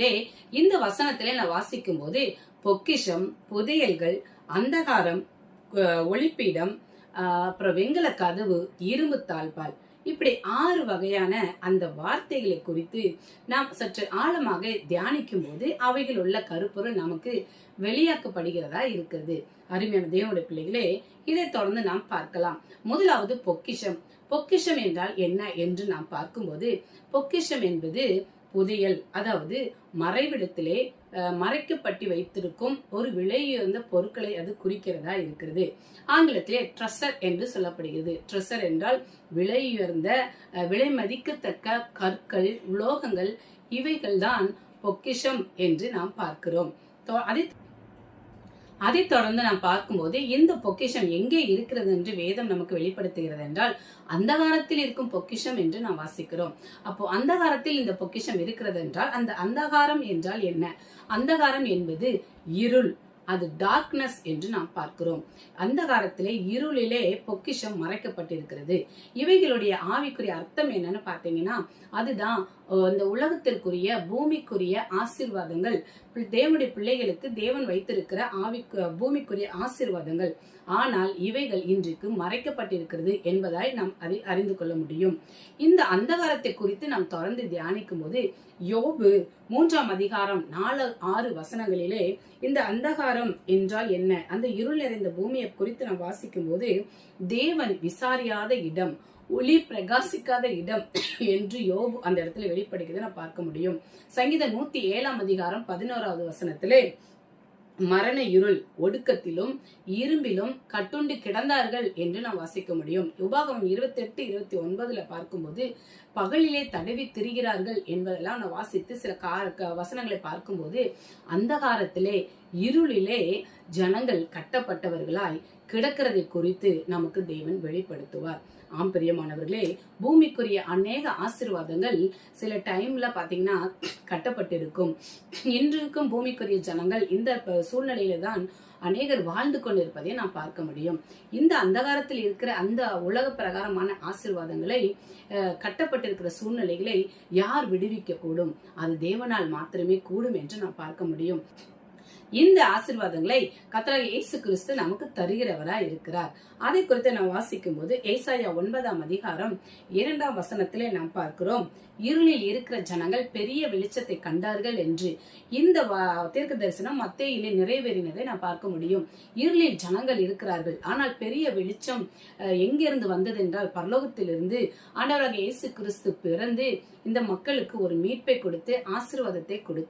லே, இந்த வசனத்திலே நான் வாசிக்கும் போது பொக்கிஷம் புதையல்கள் அந்தகாரம் ஒளிப்பீடம் அப்புறம் வெங்கல கதவு இரும்பு தாழ்பால். இப்படி ஆறு வகையான அந்த வார்த்தைகளை குறித்து நாம் சற்று ஆழமாக தியானிக்கும் போது அவைகள் உள்ள கருப்பொருள் நமக்கு வெளியாக்கப்படுகிறதா இருக்கிறது. அருமையான தேவனுடைய பிள்ளைகளே இதை தொடர்ந்து நாம் பார்க்கலாம். முதலாவது பொக்கிஷம். பொக்கிஷம் என்றால் என்ன என்று நாம் பார்க்கும்போது பொக்கிஷம் என்பது புதையல் அதாவது மறைவிடத்திலே மறைக்கப்பட்டு வைத்திருக்கும் ஒரு விலையுயர்ந்த பொருட்களை அது குறிக்கிறதா இருக்கிறது. ஆங்கிலத்திலே ட்ரெஷர் என்று சொல்லப்படுகிறது. ட்ரெஸ்ஸர் என்றால் விலையுயர்ந்த அஹ், விலை மதிக்கத்தக்க கற்கள் உலோகங்கள் இவைகள்தான் பொக்கிஷம் என்று நாம் பார்க்கிறோம். அதை அதை தொடர்ந்து நாம் பார்க்கும்போது இந்த பொக்கிஷம் எங்கே இருக்கிறது என்று வேதம் நமக்கு வெளிப்படுத்துகிறது என்றால் அந்தகாரத்தில் இருக்கும் பொக்கிஷம் என்று நாம் வாசிக்கிறோம். அப்போ அந்தகாரத்தில் இந்த பொக்கிஷம் இருக்கிறது என்றால் அந்த அந்தகாரம் என்றால் என்ன? அந்தகாரம் என்பது இருள். அது டார்க்னஸ் என்று நாம் பார்க்கிறோம். அந்தகாரத்திலே இருளிலே பொக்கிஷம் மறைக்கப்பட்டிருக்கிறது. இவைகளுடைய ஆவிக்குரிய அர்த்தம் என்னன்னு பார்த்தீங்கன்னா அதுதான் இந்த உலகத்திற்குரிய பூமிக்குரிய ஆசீர்வாதங்கள். தேவனுடைய பிள்ளைகளுக்கு தேவன் வைத்திருக்கிற ஆவிக்கு பூமிக்குரிய ஆசீர்வாதங்கள். ஆனால் இவைகள் இன்றைக்கு மறைக்கப்பட்டிருக்கிறது என்பதாய் நாம் அதை அறிந்து கொள்ள முடியும். இந்த அந்தகாரத்தை குறித்து நாம் தொடர்ந்து தியானிக்கும் போது யோபு மூன்றாம் அதிகாரம் நாலு ஆறு வசனங்களிலே இந்த விசாரம் என்றால் என்ன? அந்த இருள் நிறைந்த பூமியை குறித்து நாம் வாசிக்கும் போது தேவன் விசாரியாத இடம் ஒளி பிரகாசிக்காத இடம் என்று யோபு அந்த இடத்துல வெளிப்படுகிறது நான் பார்க்க முடியும். சங்கீதம் நூத்தி ஏழாம் அதிகாரம் பதினோராவது வசனத்திலே மரண இருள் ஒடுக்கத்திலும் இரும்பிலும் கட்டுண்டு கிடந்தார்கள் என்று நாம் வாசிக்க முடியும். உபாகமம் இருபத்தி எட்டு இருபத்தி ஒன்பதுல பார்க்கும்போது பகலிலே தடவி திரிகிறார்கள் என்பதெல்லாம் நான் வாசித்து சில கா- க- வசனங்களை பார்க்கும்போது அந்த காலத்திலே இருளிலே ஜனங்கள் கட்டப்பட்டவர்களாய் கிடக்கிறதை குறித்து நமக்கு தேவன் வெளிப்படுத்துவார். ஆம் பிரியமானவர்களே பூமிக்குரிய அநேக ஆசிர்வாதங்கள் சில டைம்ல பாத்தீங்கன்னா கட்டப்பட்டிருக்கும். இன்றிருக்கும் பூமிக்குரிய ஜனங்கள் இந்த சூழ்நிலையில தான் அநேகர் வாழ்ந்து கொண்டிருப்பதை நாம் பார்க்க முடியும். இந்த அந்தகாரத்தில் இருக்கிற அந்த உலக பிரகாரமான ஆசிர்வாதங்களை அஹ், கட்டப்பட்டிருக்கிற சூழ்நிலைகளை யார் விடுவிக்க கூடும் அது தேவனால் மாத்திரமே கூடும் என்று நாம் பார்க்க முடியும். இந்த ஆசிர்வாதங்களை கத்தராக இயேசு கிறிஸ்து நமக்கு தருகிறவரா இருக்கிறார். அதை குறித்து நாம் வாசிக்கும் போது ஏசாயா ஒன்பதாம் அதிகாரம் இரண்டாம் வசனத்திலே நாம் பார்க்கிறோம். இருளில் இருக்கிற ஜனங்கள் பெரிய வெளிச்சத்தை கண்டார்கள் என்று. இந்த தீர்க்க தரிசனம் மத்தியிலே நிறைவேறினதை நாம் பார்க்க முடியும். இருளில் ஜனங்கள் இருக்கிறார்கள். ஆனால் பெரிய வெளிச்சம் எங்கிருந்து வந்தது என்றால் பரலோகத்திலிருந்து ஆண்டவராக இயேசு கிறிஸ்து பிறந்து இந்த மக்களுக்கு ஒரு மீட்பை கொடுத்து ஆசிர்வாதத்தை கொடுத்தார்.